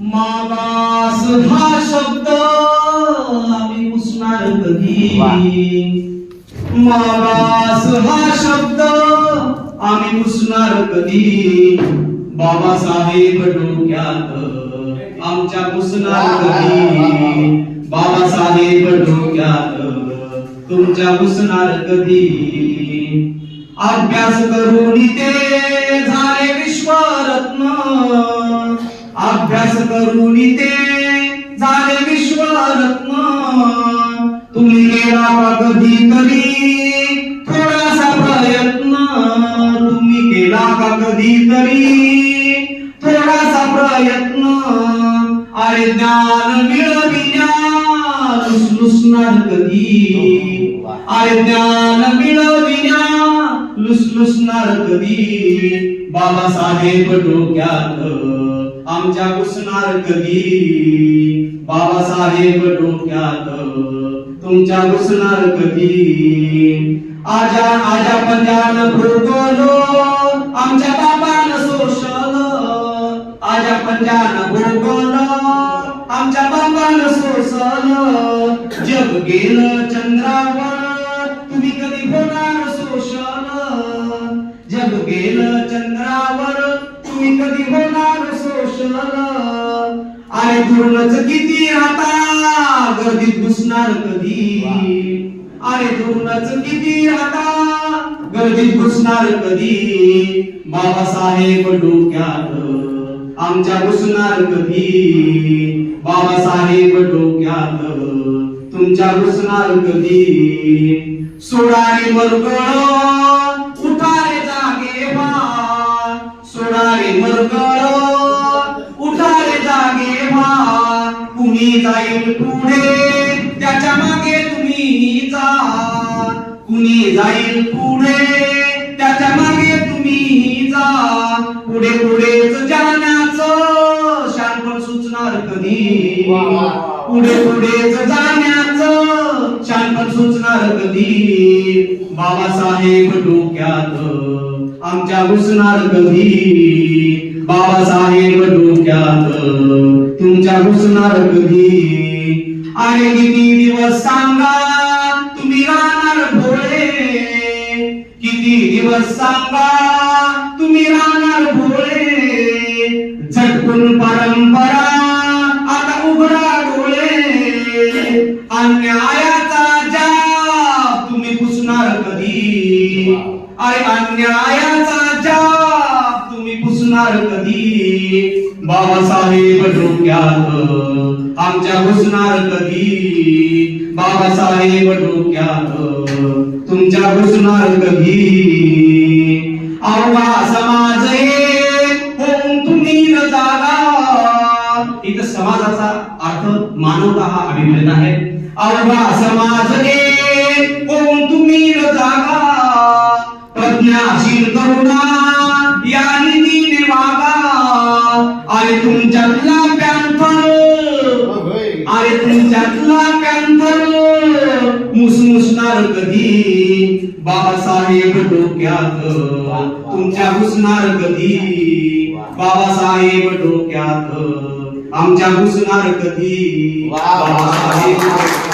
मागास हा शब्द आम्ही पुसणार कधी? मागास हा शब्द आम्ही पुसणार कधी? बाबासाहेब डोक्यात आमच्या पुसणार कधी? बाबासाहेब डोक्यात तुमच्या पुसणार कधी? अभ्यास करून ते झाले विश्वरत्न अभ्यास करून ते झाले विश्वरत्न. तुम्ही केला का कधी तरी. थोडासा प्रयत्न. तुम्ही केला का कधी तरी. थोडासा प्रयत्न. अरे ज्ञान मिळविण्या. लुसलुसणार कधी अरे ज्ञान मिळविण्या. लुसलुसणार कधी बाबासाहेब डोक्यात आमच्या घुसणार कधी? बाबासाहेब डोक्यात तुमच्या घुसणार कधी? आजा आजा पंजान भोगलो आमच्या बाबान सोशल आजा पंजान भोगलो आमच्या बाबान सोसल जग गेलं चंद्रावर तुम्ही कधी होणार सोशल? जग गेलं चंद्रावर तुम्ही कधी होणार सोशल अरे दुर्नच किती आता? गर्दीत घुसणार कधी? अरे दुर्नच किती आता? गर्दीत घुसणार कधी? बाबासाहेब डोक्यात आमच्या घुसणार कधी? बाबासाहेब डोक्यात तुमच्या घुसणार कधी? सोडारी मरगळ जाईल पुढे त्याच्यामागे तुम्ही जा. कुणी जाईल पुढे त्याच्यामागे तुम्ही जा. पुढे पुढेच जाण्याचं शानपण सुचणार कधी? पुढे पुढेच जाण्याचं शानपण सुचणार कधी? बाबासाहेब डोक्यात आमच्या घुसणार कधी? बाबासाहेब डोक्यात तुमच्या घुसणार कधी? आणि किती दिवस सांगा तुम्ही राहणार भोळे. किती दिवस सांगा तुम्ही राहणार भोळे. झटकून परंपरा आता उघडा डोळे. अन्यायाचा जा तुम्ही घुसणार कधी? अरे अन्यायाचा जा तुम्ही कधी बाबासाहेब डोक्यात. आमच्या घुसणार कधी बाबासाहेब डोक्यात. तुमच्या घुसणार कधी आव्हा समाज हे होऊन तुम्ही न जागा. इथं समाजाचा अर्थ मानवता हा अभिप्रेत आहे. आव्हा समाज हे होऊन तुम्ही न जागा. प्रज्ञाशील करुणा. तुमच्यातला पॅन्थर अरे तुमच्यातला पॅन्थर मुसमुसणार कधी बाबासाहेब डोक्यात. तुमच्या घुसणार कधी बाबासाहेब डोक्यात. आमच्या घुसणार कधी. बाबासाहेब